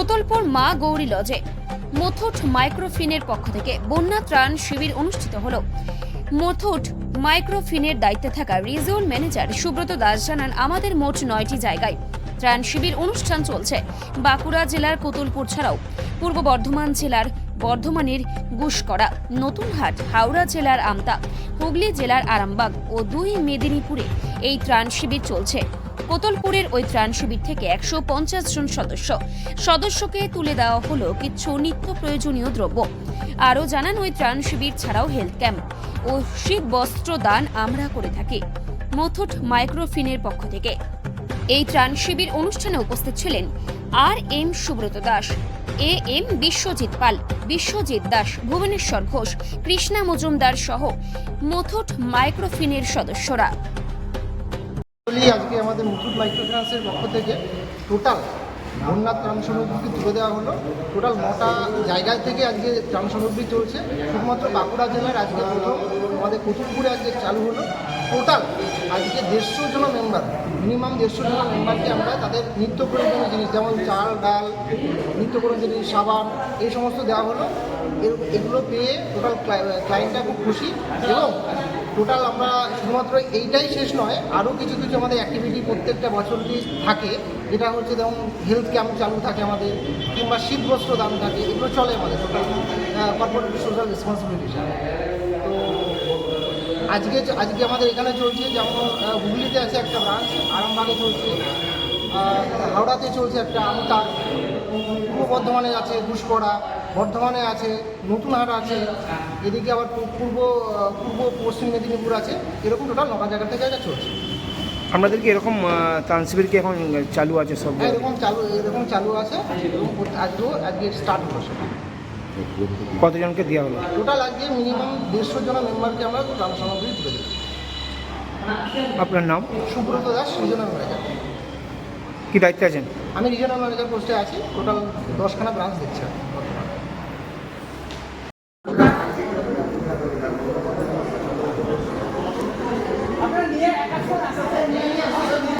কোতলপুর মা গৌরী লজে। মুথুট মাইক্রোফিনের পক্ষ থেকে বন্যা ত্রাণ শিবির অনুষ্ঠিত হল। মথুট মাইক্রোফিনের দায়িত্বে থাকা রিজিওন ম্যানেজার সুব্রত দাস জানান, আমাদের মোট নয়টি জায়গায় ত্রাণ শিবির অনুষ্ঠান চলছে, বাঁকুড়া জেলার কোতুলপুর ছাড়াও। পূর্ব বর্ধমান জেলার বর্ধমানের গুসকরা, নতুনহাট, হাওড়া জেলার আমতা, হুগলি জেলার আরামবাগ ও দুই মেদিনীপুরে এই ত্রাণ শিবির চলছে। কোতলপুরের ওই ত্রাণ শিবির থেকে একশো পঞ্চাশ জন সদস্য। সদস্যকে তুলে দেওয়া হলো কিছু নিত্য প্রয়োজনীয় দ্রব্য। আরও জানান, ওই ত্রাণ শিবির ছাড়াও হেলথ ক্যাম্প ও শীত বস্ত্র দান আমরা করে থাকি। মথুট মাইক্রোফিনের পক্ষ থেকে। এই ত্রাণ শিবির অনুষ্ঠানে উপস্থিত ছিলেন R M Subrata Das, A M Biswajit Pal, Biswajit Das, Bhubaneswar Ghosh, Krishna Majumdar সহ মথুট মাইক্রোফিনের সদস্যরা। আজকে আমাদের মুথুট মাইক্রোফিন্যান্সের পক্ষ থেকে টোটাল বন্যা ত্রাণ সামগ্রী তুলে দেওয়া হলো। টোটাল নটা জায়গায় থেকে আজকে ত্রাণ সামগ্রী চলছে। শুধুমাত্র বাঁকুড়া জেলার আজকে প্রথম, আমাদের কুতুবপুরে আজকে চালু হলো। টোটাল আজকে দেড়শো জন মেম্বার মিনিমাম দেড়শো জন মেম্বারকে আমরা তাদের নিত্য প্রয়োজনীয় জিনিস, যেমন চাল, ডাল, নিত্য প্রয়োজনীয় জিনিস, সাবান, এই সমস্ত দেওয়া হলো। এগুলো পেয়ে টোটাল ক্লায়েন্টটা খুব খুশি এবং টোটাল আমরা শুধুমাত্র এইটাই শেষ নয়, আরও কিছু কিছু আমাদের অ্যাক্টিভিটি প্রত্যেকটা বছরই থাকে। যেটা হচ্ছে যেমন হেলথ ক্যাম্প চালু থাকে আমাদের, কিংবা শীতবস্ত্র দান থাকে, এগুলো চলে আমাদের টোটাল কর্পোরেট সোশ্যাল রেসপন্সিবিলিটি তো আজকে আজকে আমাদের এখানে চলছে যেমন হুগলিতে আছে একটা ব্রাঞ্চ আরামবাগে চলছে হাওড়াতে চলছে একটা আমতা পূর্ব বর্ধমানে আছে ঘুষপড়া বর্ধমানে আছে নতুনহাট আছে এদিকে আবার পূর্ব পূর্ব পশ্চিম মেদিনীপুর আছে এরকম টোটাল নটা জায়গা থেকে এটা চলছে। আপনাদের কি এরকম শিবির কি এখন চালু আছে সব? হ্যাঁ এরকম চালু এরকম চালু আছে আজকেও আজকে স্টার্ট হলো সেটা কতজনকে দেওয়া হলো? টোটাল আজকে মিনিমাম দেড়শো জন মেম্বারকে আমরা ত্রাণ সামগ্রী তুলে দেবো আপনার নাম? সুব্রত দাস রিজনাল ম্যানেজার কি দায়িত্বে আছেন? আমি রিজনাল ম্যানেজার পোস্টে আছি টোটাল দশখানা ব্রাঞ্চ বর্তমানে। 啊不是你来看抽奖你也